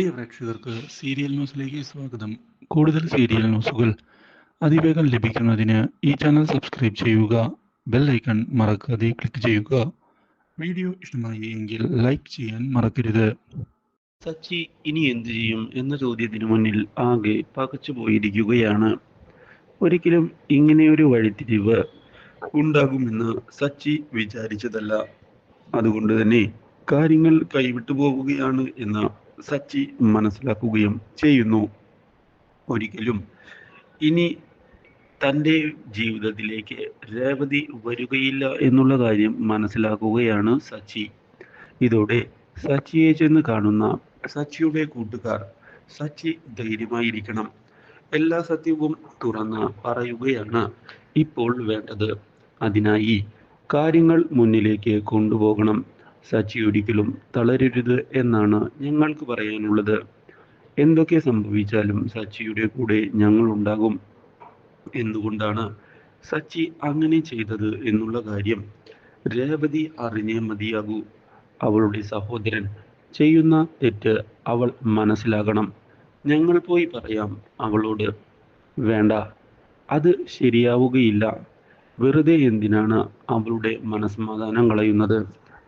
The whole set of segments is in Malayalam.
പ്രിയ പ്രേക്ഷകർക്ക് സീരിയൽ ന്യൂസിലേക്ക് സ്വാഗതം. കൂടുതൽ സീരിയൽ ന്യൂസുകൾ അതിവേഗം ലഭിക്കുന്നതിന് ഈ ചാനൽ സബ്സ്ക്രൈബ് ചെയ്യുക ബെൽ ഐക്കൺ മറക്കാതെ ക്ലിക്ക് ചെയ്യുക. വീഡിയോ ഇഷ്ടമായി എങ്കിൽ ലൈക്ക് ചെയ്യാൻ മറക്കരുത്. സച്ചി ഇനി എന്ത് ചെയ്യും എന്ന ചോദ്യത്തിന് മുന്നിൽ ആകെ പകച്ചു പോയിരിക്കുകയാണ്. ഒരിക്കലും ഇങ്ങനെയൊരു വഴിത്തിരിവ് ഉണ്ടാകുമെന്ന് സച്ചി വിചാരിച്ചതല്ല. അതുകൊണ്ട് തന്നെ കാര്യങ്ങൾ കൈവിട്ടു പോവുകയാണ് എന്ന് സച്ചി മനസ്സിലാക്കുകയും ചെയ്യുന്നു ഒരിക്കലും. ഇനി തന്റെ ജീവിതത്തിലേക്ക് രേവതി വരികയില്ല എന്നുള്ള കാര്യം മനസ്സിലാക്കുകയാണ് സച്ചി. ഇതോടെ സച്ചിയെ ചെന്ന് കാണുന്ന സച്ചിയുടെ കൂട്ടുകാർ സച്ചി ധൈര്യമായിരിക്കണം. എല്ലാ സത്യവും തുറന്ന് പറയുകയാണ് ഇപ്പോൾ വേണ്ടത്. അതിനായി കാര്യങ്ങൾ മുന്നിലേക്ക് കൊണ്ടുപോകണം. സച്ചി ഒരിക്കലും തളരരുത് എന്നാണ് ഞങ്ങൾക്ക് പറയാനുള്ളത്. എന്തൊക്കെ സംഭവിച്ചാലും സച്ചിയുടെ കൂടെ ഞങ്ങൾ ഉണ്ടാകും എന്തുകൊണ്ടാണ് സച്ചി അങ്ങനെ ചെയ്തത് എന്നുള്ള കാര്യം രേവതി അറിഞ്ഞേ മതിയാകൂ. അവളുടെ സഹോദരൻ ചെയ്യുന്ന തെറ്റ് അവൾ മനസ്സിലാകണം. ഞങ്ങൾ പോയി പറയാം അവളോട്. വേണ്ട അത് ശരിയാവുകയില്ല. വെറുതെ എന്തിനാണ് അവളുടെ മനസ്സമാധാനം കളയുന്നത്?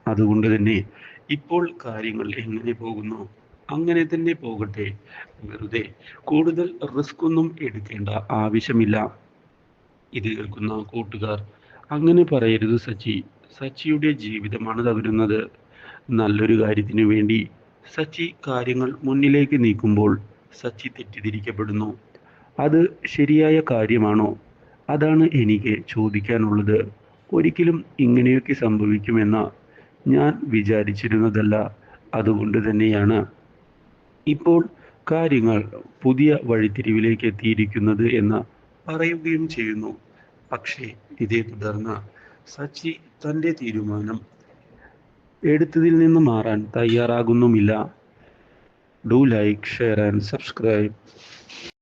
അതുകൊണ്ട് തന്നെ ഇപ്പോൾ കാര്യങ്ങൾ എങ്ങനെ പോകുന്നു? അങ്ങനെ തന്നെ പോകട്ടെ. വെറുതെ കൂടുതൽ റിസ്ക് ഒന്നും എടുക്കേണ്ട ആവശ്യമില്ല. ഇത് കേൾക്കുന്ന കൂട്ടുകാർ അങ്ങനെ പറയരുത് സച്ചി. സച്ചിയുടെ ജീവിതമാണ് തകരുന്നത്. നല്ലൊരു കാര്യത്തിനു വേണ്ടി സച്ചി കാര്യങ്ങൾ മുന്നിലേക്ക് നീക്കുമ്പോൾ സച്ചി തെറ്റിദ്ധരിക്കപ്പെടുന്നു. അത് ശരിയായ കാര്യമാണോ? അതാണ് എനിക്ക് ചോദിക്കാനുള്ളത്. ഒരിക്കലും ഇങ്ങനെയൊക്കെ സംഭവിക്കുമെന്ന ഞാൻ വിചാരിച്ചിരുന്നതല്ല അതുകൊണ്ട് തന്നെയാണ് ഇപ്പോൾ കാര്യങ്ങൾ പുതിയ വഴിത്തിരിവിലേക്ക് എത്തിയിരിക്കുന്നത് എന്ന് പറയുകയും ചെയ്യുന്നു. പക്ഷേ ഇതേ തുടർന്ന് സച്ചി തന്റെ തീരുമാനം എടുത്തതിൽ നിന്ന് മാറാൻ തയ്യാറാകുന്നുമില്ല. Do like share and subscribe.